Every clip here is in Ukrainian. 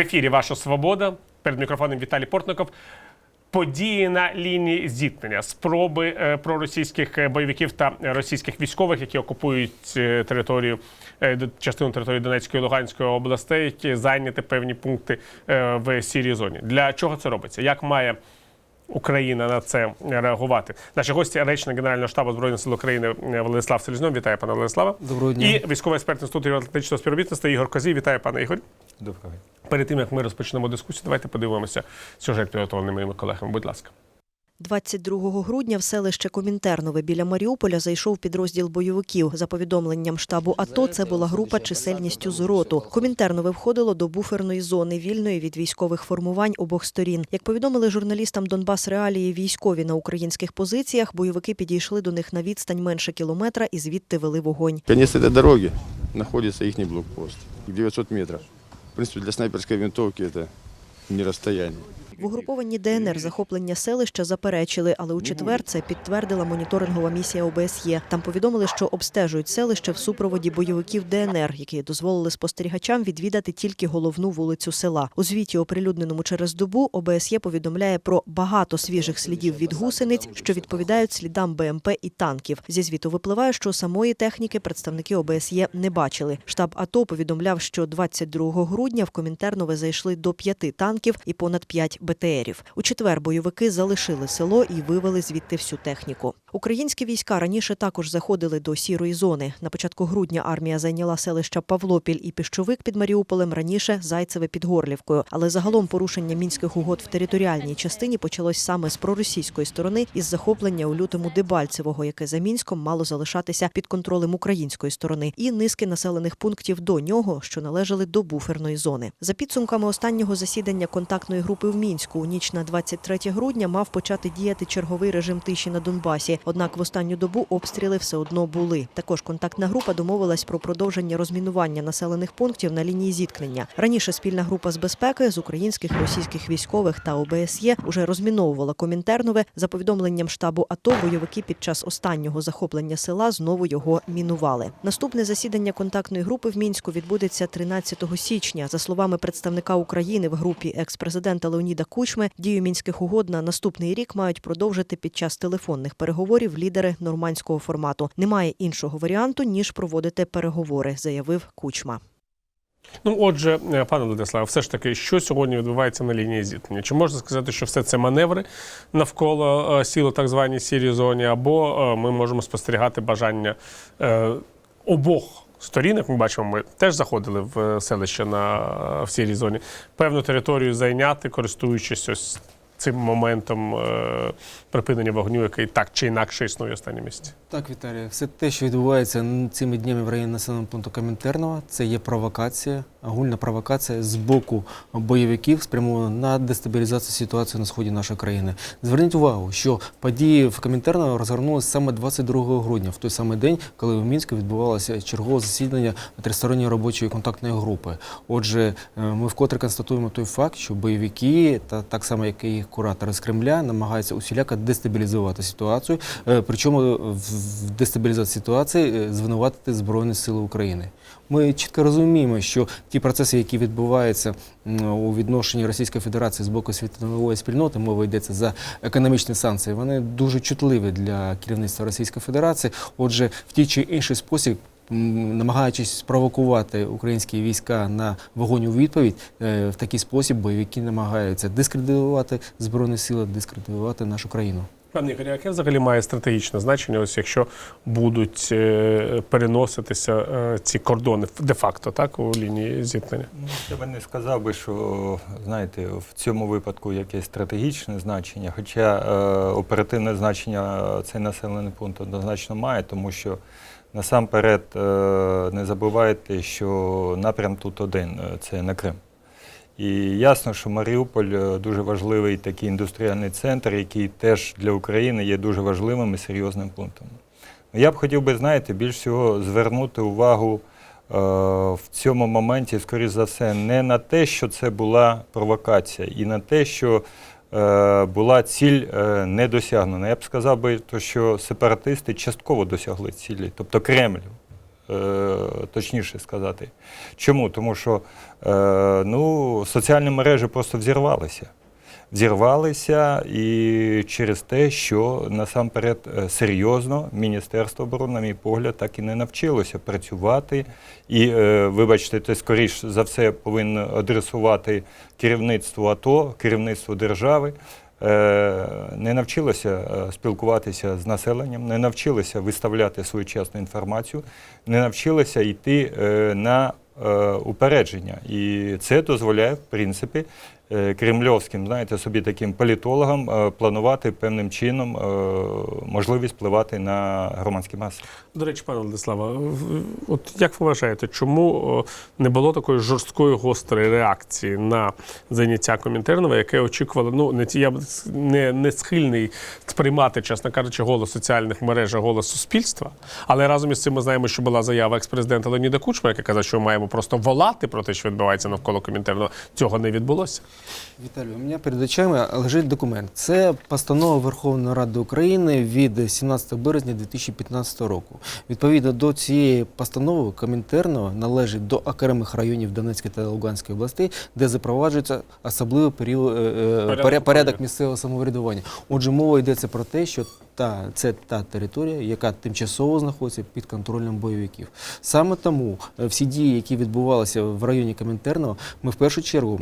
ефірі Ваша Свобода. Перед мікрофоном Віталій Портников. Події на лінії зіткнення, спроби е, проросійських е, бойовиків та російських військових, які окупують е, територію частину території Донецької і Луганської областей, які зайняти певні пункти в сірій зоні. Для чого це робиться? Як має Україна на це реагувати? Наші гості речник Генерального штабу збройних сил України Владислав Селізнов. Вітаю, пане Владиславе. Доброго дня. І військовий експерт Інституту Євроатлантичного співробітництва Ігор Козій. Вітаю, пане Ігор. Доброго. Перед тим як ми розпочнемо дискусію, давайте подивимося сюжет підготовлений моїми колегами. Будь ласка. 22 грудня в селище Комінтернове біля Маріуполя зайшов підрозділ бойовиків. За повідомленням штабу АТО, це була група чисельністю з роту. Комінтернове входило до буферної зони, вільної від військових формувань обох сторін. Як повідомили журналістам Донбас Реалії, військові на українських позиціях, бойовики підійшли до них на відстань менше кілометра і звідти вели вогонь. Конец этой дороги находится их блокпост. 900 метров. Принципе, для снайперской винтовки это не расстояние. В угрупованні ДНР захоплення селища заперечили, але у четвер це підтвердила моніторингова місія ОБСЄ. Там повідомили, що обстежують селище в супроводі бойовиків ДНР, які дозволили спостерігачам відвідати тільки головну вулицю села. У звіті, оприлюдненому через добу, ОБСЄ повідомляє про багато свіжих слідів від гусениць, що відповідають слідам БМП і танків. Зі звіту випливає, що самої техніки представники ОБСЄ не бачили. Штаб АТО повідомляв, що 22 грудня в Комінтернове зайшли до п'яти танків і понад п'ять БТРів. У четвер бойовики залишили село і вивели звідти всю техніку. Українські війська раніше також заходили до сірої зони. На початку грудня армія зайняла селища Павлопіль і Піщовик під Маріуполем, раніше Зайцеве під Горлівкою. Але загалом порушення мінських угод в територіальній частині почалось саме з проросійської сторони із захоплення у лютому Дебальцевого, яке за мінськом мало залишатися під контролем української сторони, і низки населених пунктів до нього, що належали до буферної зони. За підсумками останнього засідання контактної групи в мінську у ніч на 23 грудня мав почати діяти черговий режим тиші на Донбасі. Однак в останню добу обстріли все одно були. Також контактна група домовилась про продовження розмінування населених пунктів на лінії зіткнення. Раніше спільна група з безпеки з українських російських військових та ОБСЄ уже розміновувала Комінтернове. За повідомленням штабу АТО, бойовики під час останнього захоплення села знову його мінували. Наступне засідання контактної групи в мінську відбудеться 13 січня. За словами представника України в групі екс-президента Леоніда Кучми, дію мінських угод на наступний рік мають продовжити під час телефонних переговорів лідери нормандського формату. Немає іншого варіанту ніж проводити переговори, заявив Кучма. Ну, отже, е, пане Владиславе, все ж таки, що сьогодні відбувається на лінії зіткнення? Чи можна сказати, що все це маневри навколо е, сіл так званій сірій зоні, або е, ми можемо спостерігати бажання обох сторін, як ми бачимо, ми теж заходили в е, селище на е, в сірій зоні, певну територію зайняти, користуючись ось цим моментом е, припинення вогню, який так чи інакше існує останні місяці. Так, Віталій, все те, що відбувається цими днями в районі населеного пункту Комінтерного, це є провокація, агульна провокація з боку бойовиків, спрямована на дестабілізацію ситуації на сході нашої країни. Зверніть увагу, що події в Комінтерного розгорнулися саме 22 грудня, в той самий день, коли в Мінську відбувалося чергове засідання тристоронньої робочої контактної групи. Отже, е, ми вкотре констатуємо той факт, що бойовики, та так само як і їх куратори з Кремля, намагаються усіляко дестабілізувати ситуацію. Е, Причому в в дестабілізації ситуації е, звинуватити Збройні Сили України. Ми чітко розуміємо, що ті процеси, які відбуваються у відношенні Російської Федерації з боку світової спільноти, мова йдеться за економічні санкції, вони дуже чутливі для керівництва Російської Федерації. Отже, в ті чи інший спосіб. Намагаючись спровокувати українські війська на вогонь у відповідь, е, в такий спосіб бойовики намагаються дискредитувати збройні сили, дискредитувати нашу країну. Пане Ігорі, яке взагалі має стратегічне значення, ось якщо будуть е, переноситися е, ці кордони де-факто, так, у лінії зіткнення? Ну, Я би не сказав би, що знаєте, в цьому випадку якесь стратегічне значення, хоча е, оперативне значення цей населений пункт однозначно має, тому що насамперед е, не забувайте, що напрям тут один е, це на Крим. І ясно, що Маріуполь е, дуже важливий такий індустріальний центр, який теж для України є дуже важливим і серйозним пунктом. Я б хотів би, знаєте, більш всього звернути увагу е, в цьому моменті, скоріш за все, не на те, що це була провокація, і на те, що е, була ціль е, не досягнена. Я б сказав би, то, що сепаратисти частково досягли цілі, тобто Кремль точніше сказати. Чому? Тому що е, ну, соціальні мережі просто взірвалися. Взірвалися і через те, що насамперед е, серйозно Міністерство оборони, на мій погляд, так і не навчилося працювати. І, е, вибачте, це скоріш за все повинно адресувати керівництво АТО, керівництво держави. Е, Не навчилося е, спілкуватися з населенням, не навчилося виставляти своєчасну інформацію, не навчилося йти е, на упередження. І це дозволяє, в принципі, кремльовським, знаєте, собі таким політологам планувати певним чином можливість впливати на громадські маси. До речі, пане Владислава, от як вважаєте, чому не було такої жорсткої гострої реакції на заняття Комінтернова, яке очікувало? Ну не я не, не схильний сприймати, чесно кажучи, голос соціальних мереж, голос суспільства. Але разом із цим ми знаємо, що була заява екс-президента Леоніда Кучма, який казав, що ми маємо просто волати про те, що відбувається навколо Комінтерного. Цього не відбулося. Віталій, у мене перед очима лежить документ. Це постанова Верховної Ради України від 17 березня 2015 року. Відповідно до цієї постанови Комінтерного належить до окремих районів Донецької та Луганської областей, де запроваджується особливий період, е, е, Порядок порядок, місцевого самоврядування. Отже, мова йдеться про те, що та, це та територія, яка тимчасово знаходиться під контролем бойовиків. Саме тому е, всі дії, які відбувалися в районі Комінтерного, ми в першу чергу.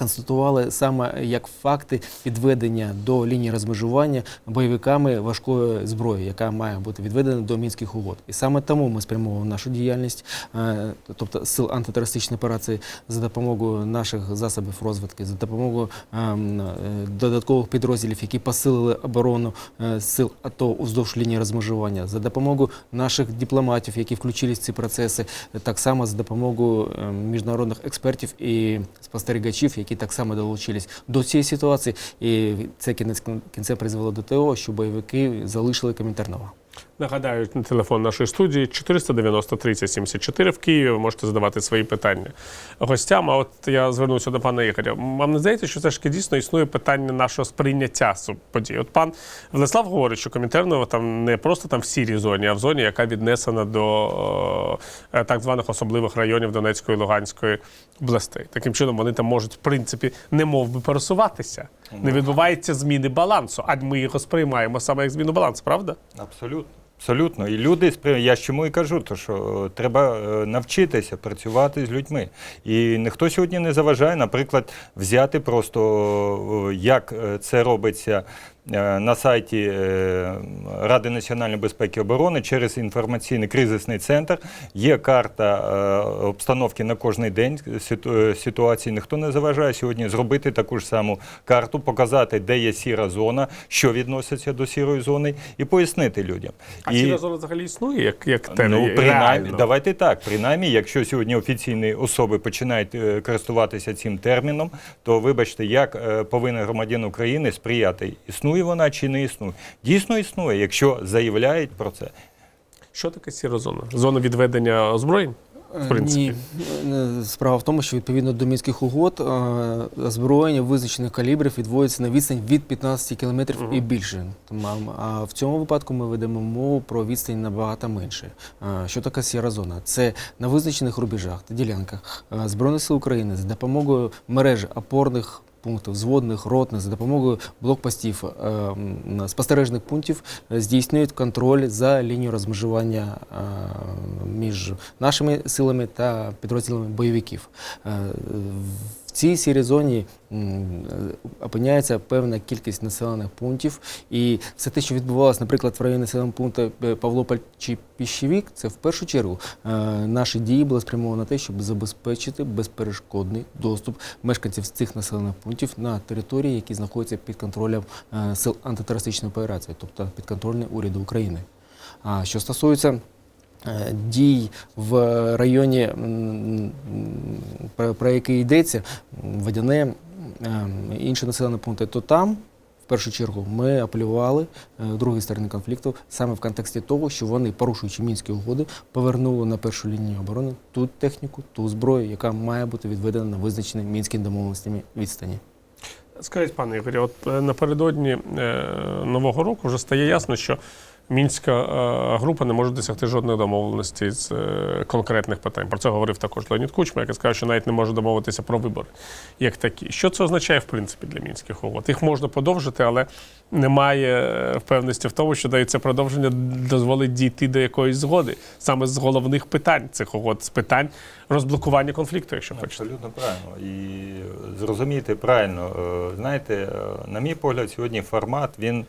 Констатували саме як факти підведення до лінії розмежування бойовиками важкої зброї, яка має бути відведена до мінських угод. І саме тому ми спрямовуємо нашу діяльність, е, тобто сил антитерористичної операції, за допомогою наших засобів розвідки, за допомогою ем, е, додаткових підрозділів, які посилили оборону е, сил АТО уздовж лінії розмежування, за допомогою наших дипломатів, які включились в ці процеси, так само за допомогою е, міжнародних експертів і спостерігачів, які так само долучились до цієї ситуації. І це кінець кінця призвело до того, що бойовики залишили Комінтернова. Нагадаю, на телефон нашої студії 490 30 74 в Києві. Ви можете задавати свої питання гостям. А от я звернувся до пана Ігоря. Вам не здається, що все ж таки дійсно існує питання нашого сприйняття подій? От пан Владислав говорить, що Комінтерново там не просто там в сірій зоні, а в зоні, яка віднесена до е, так званих особливих районів Донецької і Луганської областей. Таким чином вони там можуть, в принципі, не мов би пересуватися. Не відбувається зміни балансу, а ми його сприймаємо саме як зміну балансу, правда? Абсолютно. Абсолютно. І люди я чому і кажу, то що е, треба е, навчитися працювати з людьми. І ніхто сьогодні не заважає, наприклад, взяти просто е, як це робиться на сайті е, Ради національної безпеки і оборони через інформаційний кризисний центр. Є карта е, обстановки на кожний день е, ситуації. Ніхто не заважає сьогодні зробити таку ж саму карту, показати, де є сіра зона, що відноситься до сірої зони, і пояснити людям. А сіра зона взагалі існує як, як те Ну, принаймні, реально? давайте так. Принаймні, якщо сьогодні офіційні особи починають е, користуватися цим терміном, то вибачте, як е, повинен громадян України сприяти, існує вона чи не існує. Дійсно існує, якщо заявляють про це. Що таке сіра зона? Зона відведення озброєнь? В принципі. Ні, е, справа в тому, що відповідно до мінських угод е, озброєння визначених калібрів відводиться на відстань від 15 кілометрів і більше. А- в цьому випадку ми ведемо мову про відстань набагато менше. Е, Що таке сіра зона? Це на визначених рубежах та ділянках е, Збройних сил України за допомогою мережі опорних пунктів, зводних, ротних, за допомогою блокпостів, е, спостережних пунктів е, здійснюють контроль за лінією розмежування е, між нашими силами та підрозділами бойовиків. В цій сірій зоні е, опиняється певна кількість населених пунктів, і все те, що відбувалося, наприклад, в районі населеного пункту е, Павлополь чи Піщевік, це в першу чергу е, наші дії були спрямовані на те, щоб забезпечити безперешкодний доступ мешканців цих населених пунктів на території, які знаходяться під контролем сил антитерористичної операції, тобто підконтрольні уряду України. А що стосується дій в районі, про, який йдеться, водяне, ем, інші населені пункти, то там. В першу чергу ми апелювали е, другій сторони конфлікту саме в контексті того, що вони, порушуючи мінські угоди, повернули на першу лінію оборони ту техніку, ту зброю, яка має бути відведена на визначені мінськими домовленостями відстані. Скажіть, пане Ігорі, от е, напередодні е, Нового року вже стає ясно, що мінська е, група не може досягти жодної домовленості з е, конкретних питань. Про це говорив також Леонід Кучма, який сказав, що навіть не може домовитися про вибори як такі. Що це означає в принципі для мінських угод? Їх можна подовжити, але немає е, впевненості в тому, що це продовження дозволить дійти до якоїсь згоди саме з головних питань цих угод, з питань розблокування конфлікту, якщо хочете. Абсолютно правильно. І зрозуміти правильно, знаєте, на мій погляд, сьогодні формат він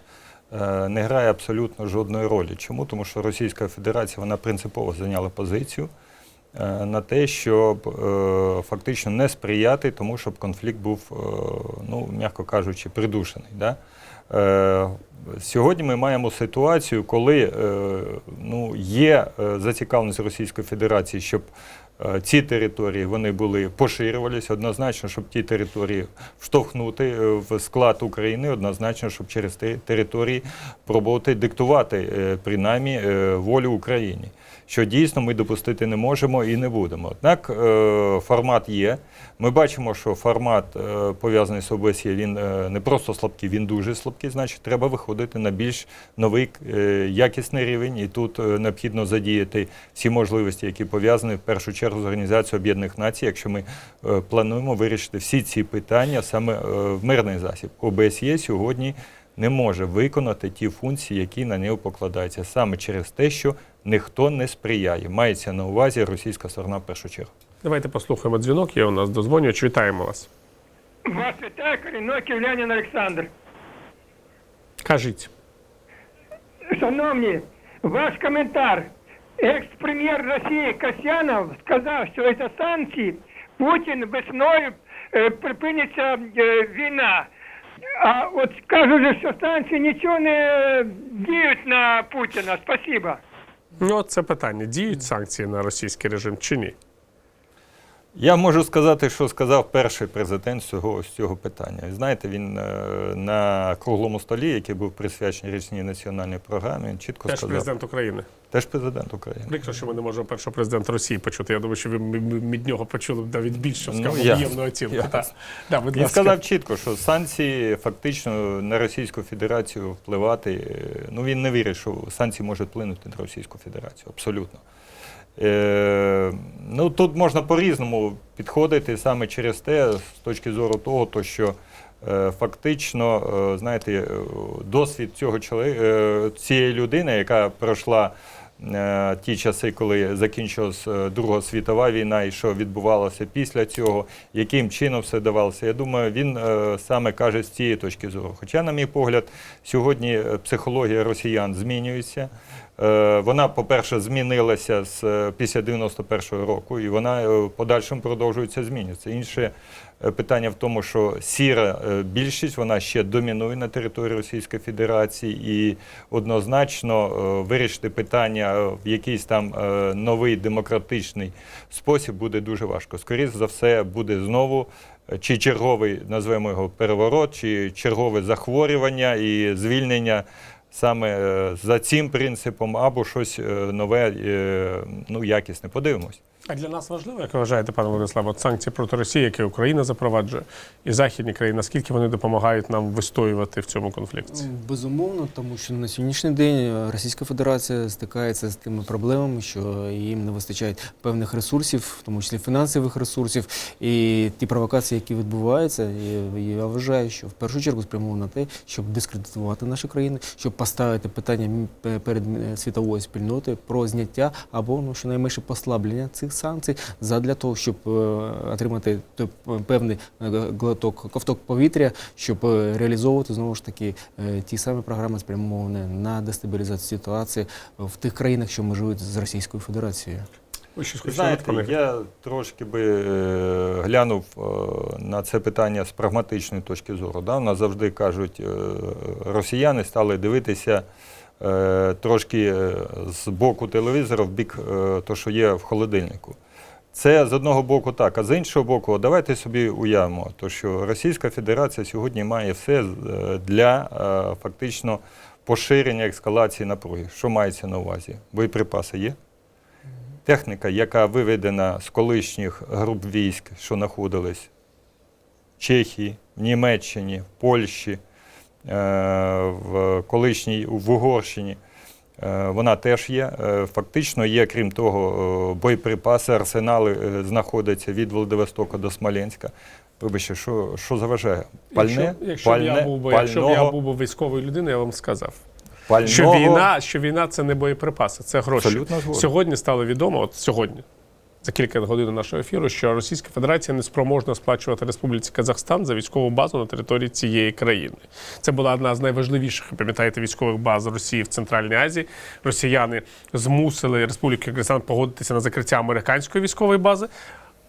не грає абсолютно жодної ролі. Чому? Тому що Російська Федерація вона принципово зайняла позицію е, на те, щоб е, фактично не сприяти тому, щоб конфлікт був, е, ну, м'яко кажучи, придушений. Да? Е, Сьогодні ми маємо ситуацію, коли е, ну, є е, зацікавленість Російської Федерації, щоб е, ці території вони були поширювалися. Однозначно, щоб ті території вштовхнути е, в склад України, однозначно, щоб через ті території пробувати диктувати е, принаймні е, волю Україні. Що дійсно ми допустити не можемо і не будемо. Однак е, формат є. Ми бачимо, що формат е, пов'язаний з ОБСЄ, він е, не просто слабкий, він дуже слабкий. Значить, треба виходити на більш новий е, якісний рівень. І тут е, необхідно задіяти всі можливості, які пов'язані в першу чергу з Організацією Об'єднаних Націй, якщо ми е, плануємо вирішити всі ці питання саме е, в мирний засіб. ОБСЄ сьогодні не може виконати ті функції, які на нього покладаються, саме через те, що ніхто не сприяє. Мається на увазі російська сторона в першу чергу. Давайте послухаємо дзвінок. Є у нас дозвонювач. Вітаємо вас. Вас вітає Коріноків Леонід Олександр. Кажіть. Шановні, ваш коментар. Екс-прем'єр Росії Касьянов сказав, що за санкції Путін весною е, припиниться е, війна. А от кажуть, що санкції нічого не діють на Путіна. Спасибо. Ну, от це питання: діють санкції на російський режим чи ні? Я можу сказати, що сказав перший президент цього, з цього питання. Знаєте, він е, на круглому столі, який був присвячений річній національній програмі, він чітко Теж сказав. президент України. Теж президент України. Прикро, що ми не можемо першого президента Росії почути. Я думаю, що ви від нього почули навіть більше Ну, скажімо, об'ємну оцінку. Так. Да, будь Він ласка. сказав чітко, що санкції фактично на Російську Федерацію впливати. е, Ну він не вірить, що санкції можуть вплинути на Російську Федерацію. Абсолютно. Е, ну тут можна по-різному підходити саме через те, з точки зору того, то що е, фактично, е, знаєте, е, досвід цього чоловіка, е, цієї людини, яка пройшла. Е, Ті часи, коли закінчилась е, Друга світова війна, і що відбувалося після цього, яким чином все давалося. Я думаю, він е, саме каже з цієї точки зору. Хоча, на мій погляд, сьогодні психологія росіян змінюється. Вона, по-перше, змінилася з після 91-го року, і вона подальшому продовжується змінюватися. Інше питання в тому, що сіра е, більшість вона ще домінує на території Російської Федерації, і однозначно е, вирішити питання е, в якийсь там е, новий демократичний спосіб буде дуже важко. Скоріше за все, буде знову. е, Чи черговий, назвемо його переворот, чи чергове захворювання і звільнення саме е, за цим принципом, або щось е, нове, е, ну якісне. Подивимось. А для нас важливо, як ви вважаєте, пане Владиславе, санкції проти Росії, які Україна запроваджує, і західні країни, наскільки вони допомагають нам вистоювати в цьому конфлікті? Безумовно, тому що на сьогоднішній день Російська Федерація стикається з тими проблемами, що їм не вистачає певних ресурсів, в тому числі фінансових ресурсів, і ті провокації, які відбуваються, я вважаю, що в першу чергу спрямовано на те, щоб дискредитувати наші країни, щоб поставити питання перед світовою спільнотою про зняття або ну щонайменше послаблення цих санкцій задля того, щоб е, отримати певний е, глоток ковток повітря, щоб е, реалізовувати знову ж таки ті самі програми спрямовані на дестабілізацію ситуації в тих країнах, що межують з Російською Федерацією. Знаєте, я трошки би е, глянув е, на це питання з прагматичної точки зору. Да? У нас завжди кажуть, е, росіяни стали дивитися трошки е, з боку телевізора в бік е, то, що є в холодильнику. Це з одного боку так, а з іншого боку, давайте собі уявимо, то, що Російська Федерація сьогодні має все е, для е, фактично поширення ескалації напруги. Що мається на увазі? Боєприпаси є? Техніка, яка виведена з колишніх груп військ, що знаходились в Чехії, в Німеччині, в Польщі, е, в колишній в Угорщині. Е, Вона теж є. Е, Фактично є, крім того, е, боєприпаси, арсенали е, знаходяться від Владивостока до Смоленська. Вибачте, що, що заважає? Пальне, якщо, якщо, пальне, б я був, би- якщо б я був би військовою людиною, я вам сказав. пального. Що війна, що війна це не боєприпаси, це гроші. Абсолютно. Сьогодні стало відомо, от сьогодні, за кілька годин нашого ефіру, що Російська Федерація не спроможна сплачувати Республіці Казахстан за військову базу на території цієї країни. Це була одна з найважливіших, пам'ятаєте, військових баз Росії в Центральній Азії. Росіяни змусили Республіку Киргизстан погодитися на закриття американської військової бази.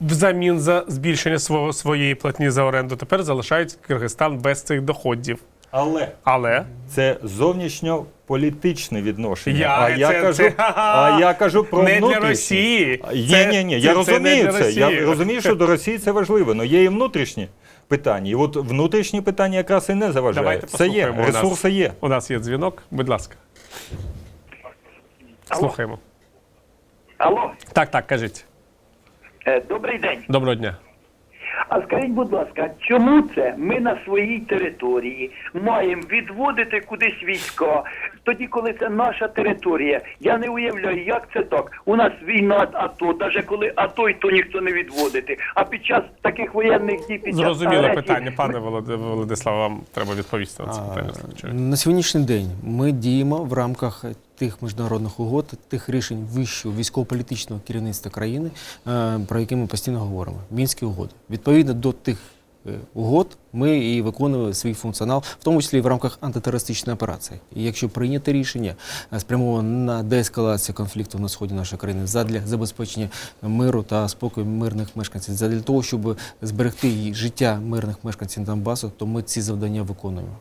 Взамін за збільшення свого своєї платні за оренду тепер залишають Киргизстан без цих доходів. Але Але це зовнішньополітичне відношення. Я- а, я це- кажу, це- а я кажу про не для. Росії. Ні, ні, ні, я це розумію це. Я розумію, що до Росії це важливо, але є і внутрішні питання. І от внутрішні питання якраз і не заважають. Давайте Все є, послухаємо у нас. ресурси є. У нас є дзвінок, будь ласка. Слухаємо. Алло, Так, так, кажіть. е, добрий день. Доброго дня. А скажіть, будь ласка, чому це ми на своїй території маємо відводити кудись війська, тоді, коли це наша територія? Я не уявляю, як це так. У нас війна АТО, навіть коли АТО, і то ніхто не відводити. А під час таких воєнних дій під час Зрозуміле агресії питання, пане Володи- Владиславе, вам треба відповісти на це питання. На сьогоднішній день ми діємо в рамках тих міжнародних угод, тих рішень вищого військово-політичного керівництва країни, е, про які ми постійно говоримо. Мінські угоди. Відповідно до тих е, угод ми і виконуємо свій функціонал, в тому числі в рамках антитерористичної операції. І якщо прийняти рішення е, спрямоване на деескалацію конфлікту на сході нашої країни задля забезпечення миру та спокою мирних мешканців, задля того, щоб зберегти життя мирних мешканців Донбасу, то ми ці завдання виконуємо.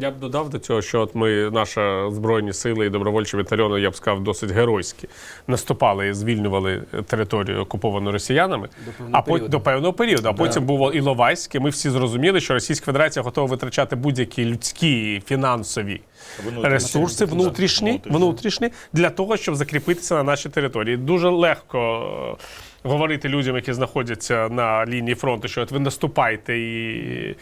Я б додав до цього, що от ми, наша збройні сили і добровольчі батальйони, я б сказав, досить геройські, наступали і звільнювали територію окуповану росіянами До а періоду. до певного періоду. А потім було Іловайське. Ми всі зрозуміли, що Російська Федерація готова витрачати будь-які людські, фінансові ресурси внутрішні, Внутрішні. внутрішні для того, щоб закріпитися на нашій території. Дуже легко е, говорити людям, які знаходяться на лінії фронту, що от ви наступайте і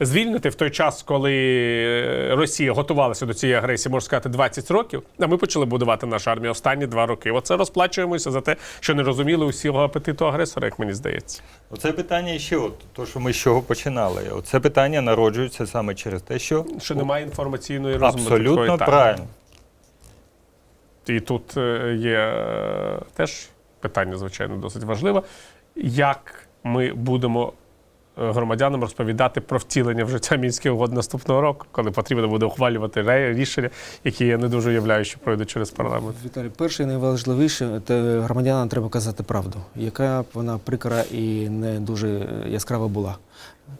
звільните в той час, коли е, Росія готувалася до цієї агресії, можна сказати, 20 років. А ми почали будувати нашу армію останні два роки. Оце розплачуємося за те, що не розуміли усього апетиту агресора, як мені здається. Оце питання ще, от, то, що ми з чого починали. Оце питання народжується саме через те, що Що немає інформаційної розмови. абсолютно правильно. І тут е, є е, теж питання, звичайно, досить важливе. Як ми будемо громадянам розповідати про втілення в життя мінських угод наступного року, коли потрібно буде ухвалювати рішення, які я не дуже уявляю, що пройдуть через парламент. Віталій, перше і найважливіше, це громадянам треба казати правду, яка б вона прикра і не дуже яскрава була.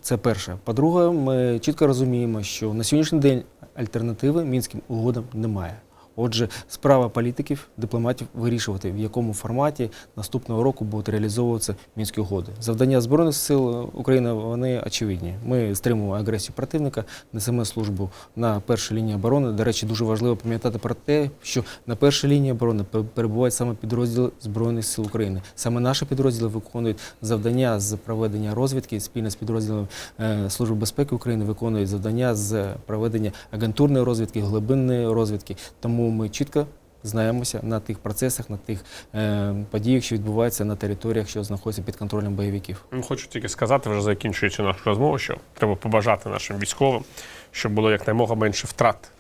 Це перше. По-друге, ми чітко розуміємо, що на сьогоднішній день альтернативи мінським угодам немає. Отже, справа політиків, дипломатів вирішувати, в якому форматі наступного року будуть реалізовуватися мінські угоди. Завдання збройних сил України вони очевидні. Ми стримуємо агресію противника, несемо службу на першій лінії оборони. До речі, дуже важливо пам'ятати про те, що на першій лінії оборони перебувають саме підрозділи збройних сил України. Саме наші підрозділи виконують завдання з проведення розвідки спільно з підрозділом е, Служби безпеки України виконують завдання з проведення агентурної розвідки, глибинної розвідки. Тому ми чітко знаємося на тих процесах, на тих е, подіях, що відбуваються на територіях, що знаходяться під контролем бойовиків. Ну, Хочу тільки сказати, вже закінчуючи нашу розмову, що треба побажати нашим військовим, щоб було якнаймога менше втрат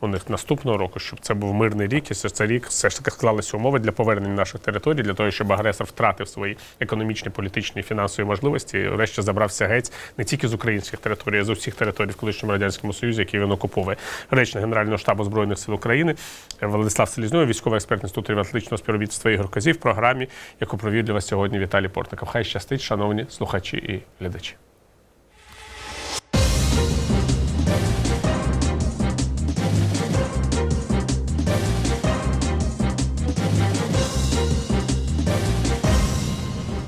у них наступного року, щоб це був мирний рік, і що це рік все ж таки склалися умови для повернення наших територій, для того, щоб агресор втратив свої економічні, політичні і фінансові можливості, і врешті забрався геть не тільки з українських територій, а з усіх територій в колишньому радянському союзі, які він окуповує. Речник Генерального штабу збройних сил України Владислав Селізньов, військовий експерт інституту атлантичного співробітництва Ігор Козів програмі, яку провів для вас сьогодні Віталій Портников. Хай щастить, шановні слухачі і глядачі.